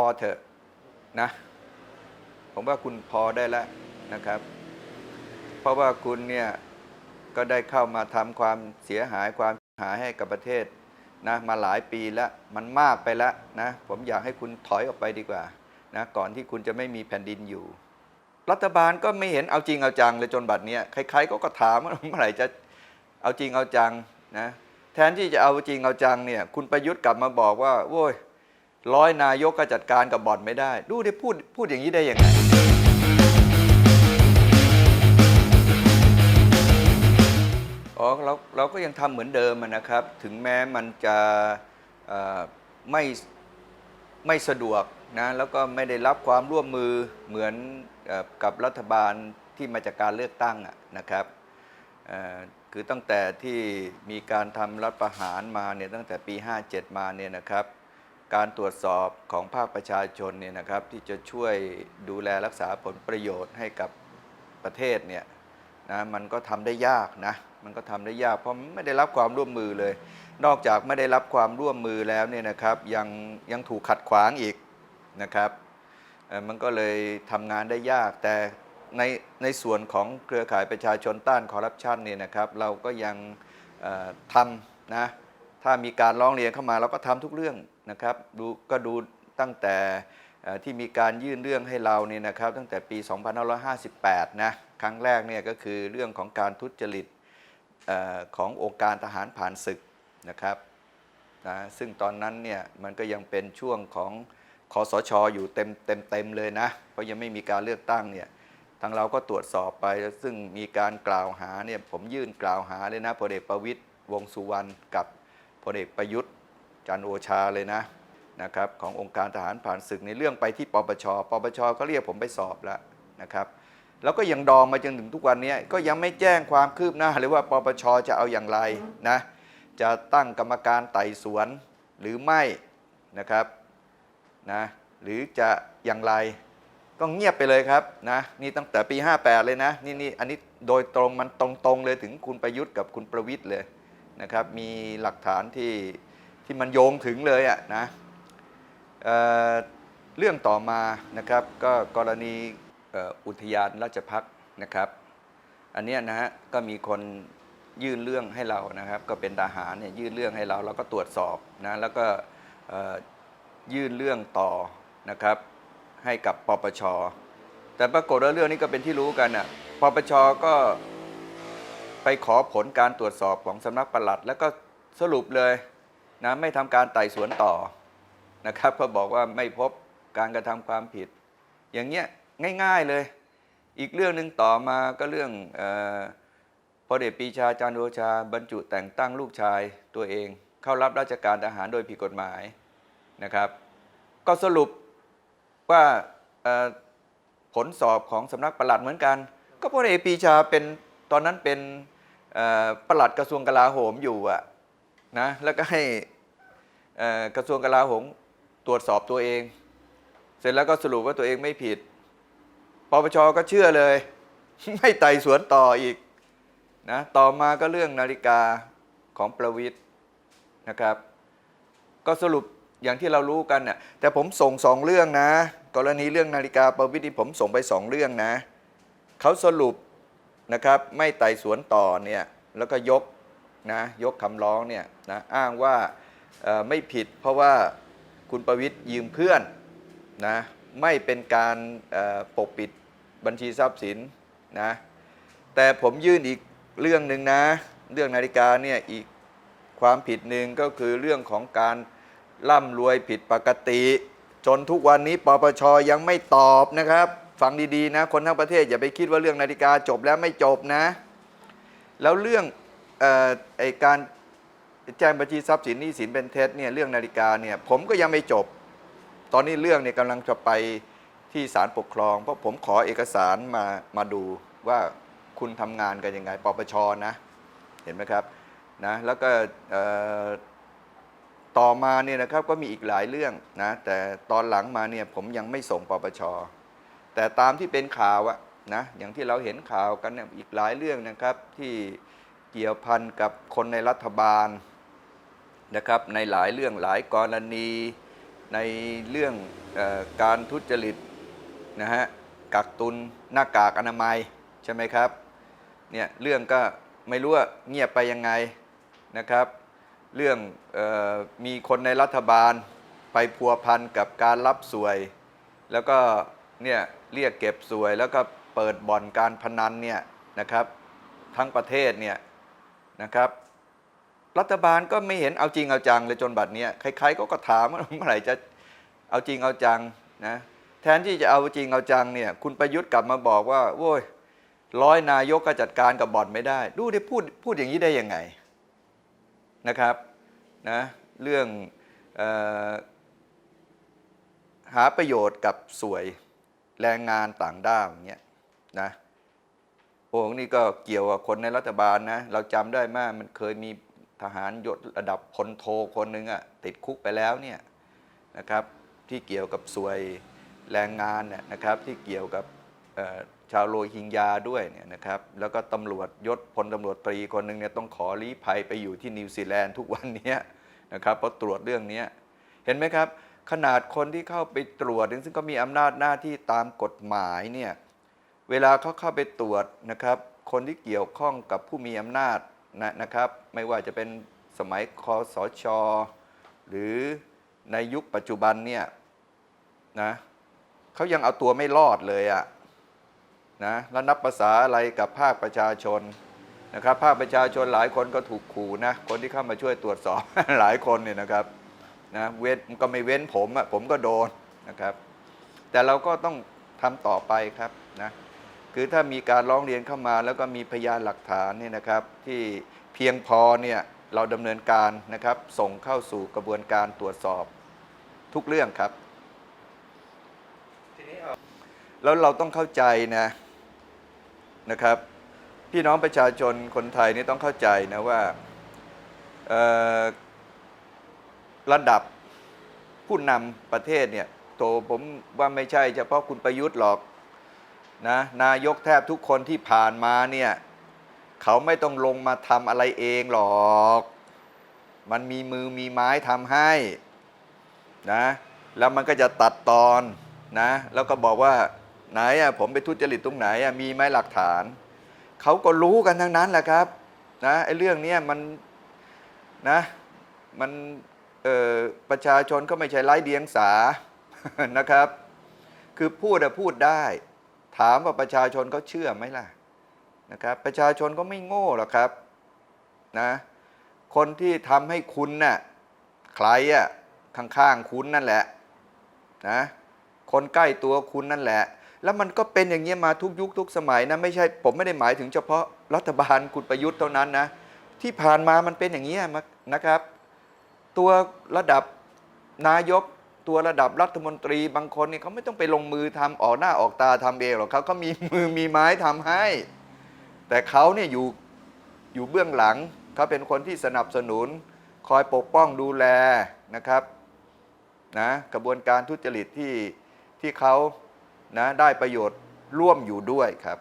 อเถอะนะ ผมว่าคุณพอได้แล้วนะครับ เพราะว่าคุณเนี่ยก็ได้เข้ามาทำความเสียหายความหายให้กับประเทศนะมาหลายปีแล้วมันมากไปแล้วนะ ผมอยากให้คุณถอยออกไปดีกว่านะก่อนที่คุณจะไม่มีแผ่นดินอยู่ รัฐบาลก็ไม่เห็นเอาจริงเอาจังเลยจนบัดเนี้ยใครๆก็ก็ถามว่าเมื่อไหร่จะเอาจริงเอาจังนะแทนที่จะเอาจริงเอาจังเนี่ย คุณประยุทธ์กลับมาบอกว่าโว้ย ร้อยนายกก็จัดการกับบ่อนไม่ได้ ดูได้พูดพูดอย่างนี้ได้ยังไง อ๋อเราเราก็ยังทำเหมือนเดิมนะครับ ถึงแม้มันจะไม่ไม่สะดวกนะแล้วก็ไม่ได้รับความร่วมมือเหมือนอกับรัฐบาลที่มาจากการเลือกตั้งนะครับคือตั้งแต่ที่มีการทำรัฐประหารมาเนี่ยตั้งแต่ปี 57 มาเนี่ยนะครับ การตรวจสอบของภาคประชาชนเนี่ยนะครับที่จะช่วยดูแลรักษาผลประโยชน์ให้กับประเทศเนี่ยนะมันก็ทำได้ยากนะมันก็ทำได้ยากเพราะไม่ได้รับความร่วมมือเลย นอกจากไม่ได้รับความร่วมมือแล้วเนี่ยนะครับยังยังถูกขัดขวางอีกนะครับมันก็เลยทำงานได้ยาก แต่ในในส่วนของเครือข่ายประชาชนต้านคอร์รัปชันเนี่ยนะครับเราก็ยังทำนะถ้ามีการร้องเรียนเข้ามาเราก็ทำทุกเรื่อง นะครับดูก็ดูตั้งแต่ที่มีการยื่นเรื่องให้เราเนี่ยนะครับตั้งแต่ปี 2558 นะครั้งแรกเนี่ยก็คือเรื่องของการทุจริตอขององค์การทหารผ่านศึกนะครับนะซึ่งตอนนั้นเนี่ยมันก็ยังเป็นช่วงของคอสชอยู่เต็มเต็มเต็มเลยนะ เพราะยังไม่มีการเลือกตั้งเนี่ยทางเราก็ตรวจสอบไปซึ่งมีการกล่าวหาเนี่ยผมยื่นกล่าวหาเลยนะพลเอกประวิตยวงสุวรรณกับพลเอกประยุทธ์ จันโอชาเลยนะนะครับขององค์การทหารผ่านศึกในเรื่องไปที่ปปช ปปชก็เรียกผมไปสอบแล้วนะครับ แล้วก็ยังดองมาจนถึงทุกวันนี้ก็ยังไม่แจ้งความคืบหน้าเลยว่าปปชจะเอาอย่างไรนะจะตั้งกรรมการไต่สวนหรือไม่นะครับนะหรือจะอย่างไรก็เงียบไปเลยครับนะนี่ตั้งแต่ปี 58 เลยนะนี่นี่อันนี้โดยตรงมันตรงๆเลยถึงคุณประยุทธ์กับคุณประวิทย์เลยนะครับมีหลักฐานที่ ที่มันโยงถึงเลยอะนะเเรื่องต่อมานะครับก็กรณีอุทยานราชพักษ์นะครับ อันเนี้ยนะฮะก็มีคนยื่นเรื่องให้เรานะครับ ก็เป็นทหารเนี่ยยื่นเรื่องให้เราเราก็ตรวจสอบนะแล้วก็ยื่นเรื่องต่อนะครับ ให้กับปปชแต่ปรากฏว่าเรื่องนี้ก็เป็นที่รู้กันอะปปชก็ไปขอผลการตรวจสอบของสำนักปลัด แล้วก็สรุปเลย นะไม่ทำการไต่สวนต่อนะครับก็บอกว่าไม่พบการกระทำความผิด อย่างเงี้ยง่ายๆเลย อีกเรื่องหนึ่งต่อมาก็เรื่องเออพลเอกปรีชาจารโอชา บรรจุแต่งตั้งลูกชายตัวเอง เข้ารับราชการทหารโดยผิดกฎหมายนะครับ ก็สรุปว่าผลสอบของสำนักปลัดเหมือนกัน ก็พลเอกปีชาเป็นตอนนั้นเป็นเอ่อปลัดกระทรวงกลาโหมอยู่อะนะแล้วก็ให้ กระทรวงกลาโหมตรวจสอบตัวเอง เสร็จแล้วก็สรุปว่าตัวเองไม่ผิดปปชก็เชื่อเลย ไม่ไต่สวนต่ออีกนะต่อมาก็เรื่องนาฬิกาของประวิทย์นะครับ ก็สรุปอย่างที่เรารู้กันน่ะแต่ผมส่งสองเรื่องนะ กรณีเรื่องนาฬิกาประวิตรที่ผมส่งไปสองเรื่องนะเขาสรุปนะครับไม่ไต่สวนต่อเนี่ยแล้วก็ยกนะยกคำร้องเนี่ยนะอ้างว่า ไม่ผิดเพราะว่าคุณประวิตรยืมเพื่อนนะไม่เป็นการปกปิดบัญชีทรัพย์สินนะแต่ผมยื่นอีกเรื่องหนึ่งนะ เรื่องนาฬิกาเนี่ยอีกความผิดหนึ่งก็คือเรื่องของการร่ำรวยผิดปกติ จนทุกวันนี้ปปชยังไม่ตอบนะครับ ฟังดีๆนะ คนทั้งประเทศอย่าไปคิดว่าเรื่องนาฬิกาจบแล้วไม่จบนะ แล้วเรื่องออไอการ แจ้งบัญชีทรัพย์สินหนี้สินเป็นเท็จเนี่ยเรื่องนาฬิกาเนี่ยผมก็ยังไม่จบ ตอนนี้เรื่องเนี่ยกำลังจะไปที่ศาลปกครอง เพราะผมขอเอกสารมามาดูว่าคุณทำงานกันยังไงปปชนะเห็นไหมครับนะแล้วก็ต่อมาเนี่ยนะครับก็มีอีกหลายเรื่องนะแต่ตอนหลังมาเนี่ยผมยังไม่ส่งปปชแต่ตามที่เป็นข่าวอะนะอย่างที่เราเห็นข่าวกันเนี่ยอีกหลายเรื่องนะครับที่เกี่ยวพันกับคนในรัฐบาล นะครับในหลายเรื่องหลายกรณี ในเรื่องออการทุจริตนะฮะกักตุนหน้ากากอนามัยใช่ไหมครับเนี่ยเรื่องก็ไม่รู้ว่าเงียบไปยังไงนะครับ เรื่องออมีคนในรัฐบาลไปพัวพันกับการรับสวย แล้วก็เนี่ยเรียกเก็บสวย แล้วก็เปิดบ่อนการพนันเนี่ยนะครับทั้งประเทศเนี่ยนะครับ รัฐบาลก็ไม่เห็นเอาจริงเอาจังเลยจนบัดเนี้ยใครๆก็ก็ถามว่าเมื่อไหร่จะเอาจริงเอาจังนะแทนที่จะเอาจริงเอาจังเนี่ย คุณประยุทธ์กลับมาบอกว่าโว้ยร้อยนายกก็จัดการกับบ่อนไม่ได้ ดูได้พูดพูดอย่างนี้ได้ยังไงนะครับนะเรื่องออหาประโยชน์กับสวยแรงงานต่างด้าวอย่างเงี้ยนะโอ้นี่ก็เกี่ยวกับคนในรัฐบาลนะ เราจำได้มากมันเคยมี ทหารยศระดับพลโทคนหนึ่งอะติดคุกไปแล้วเนี่ยนะครับที่เกี่ยวกับสวยแรงงานเนี่ยนะครับที่เกี่ยวกับชาวโรฮิงญาด้วยเนี่ยนะครับแล้วก็ตำรวจยศพลตำรวจตรีคนหนึ่งเนี่ยต้องขอลี้ภัยไปอยู่ที่นิวซีแลนด์ทุกวันนี้นะครับเพราะตรวจเรื่องนี้เห็นไหมครับ ขนาดคนที่เข้าไปตรวจ ซึ่งก็มีอำนาจหน้าที่ตามกฎหมายเนี่ยเวลาเขาเข้าไปตรวจนะครับคนที่เกี่ยวข้องกับผู้มีอำนาจ นะนะครับ ไม่ว่าจะเป็นสมัยคอสชหรือในยุคปัจจุบันเนี่ยนะเขายังเอาตัวไม่รอดเลยอะนะแล้วนับภาษาอะไรกับภาคประชาชนนะครับ ภาคประชาชนหลายคนก็ถูกขู่นะคนที่เข้ามาช่วยตรวจสอบ หลายคนเนี่ยนะครับนะเว้นก็ไม่เว้นผมอะผมก็โดนนะครับ แต่เราก็ต้องทำต่อไปครับนะ คือถ้ามีการร้องเรียนเข้ามาแล้วก็มีพยานหลักฐานเนี่ยนะครับที่เพียงพอเนี่ยเราดำเนินการนะครับ ส่งเข้าสู่กระบวนการตรวจสอบทุกเรื่องครับแล้วเราต้องเข้าใจนะนะครับ พี่น้องประชาชนคนไทยนี่ต้องเข้าใจนะว่าระดับผู้นำประเทศเนี่ยโตผมว่าไม่ใช่เฉพาะคุณประยุทธ์หรอก นะนายกแทบทุกคนที่ผ่านมาเนี่ยเขาไม่ต้องลงมาทำอะไรเองหรอก มันมีมือมีไม้ทำให้นะแล้วมันก็จะตัดตอนนะแล้วก็บอกว่าไหนอะผมไปทุจริตตรงไหนอะมีไหมหลักฐาน เขาก็รู้กันทั้งนั้นแหละครับนะไอ้เรื่องเนี้ยมันนะมันประชาชนก็ไม่ใช่ไร้เดียงสานะครับ คือพูดอะพูดได้ ถามว่าประชาชนเขาเชื่อไหมล่ะนะครับ ประชาชนก็ไม่โง่หรอกครับนะคนที่ทำให้คุณน่ะใครอะข้างๆคุณนั่นแหละนะคนใกล้ตัวคุณนั่นแหละ แล้วมันก็เป็นอย่างนี้ยมาทุกยุคทุกสมัยนะไม่ใช่ผมไม่ได้หมายถึงเฉพาะรัฐบาลคุณประยุทธ์เท่านั้นนะที่ผ่านมามันเป็นอย่างนี้ยมานะครับ ตัวระดับนายก ตัวระดับรัฐมนตรีบางคนเนี่ยเขาไม่ต้องไปลงมือทำออกหน้าออกตาทำเองหรอกเขาก็มีมือมีไม้ทำให้ แต่เขาเนี่ยอยู่อยู่เบื้องหลังเขาเป็นคนที่สนับสนุน คอยปกป้องดูแลนะครับนะกระบวนการทุจริตที่ที่เขานะได้ประโยชน์ร่วมอยู่ด้วยครับ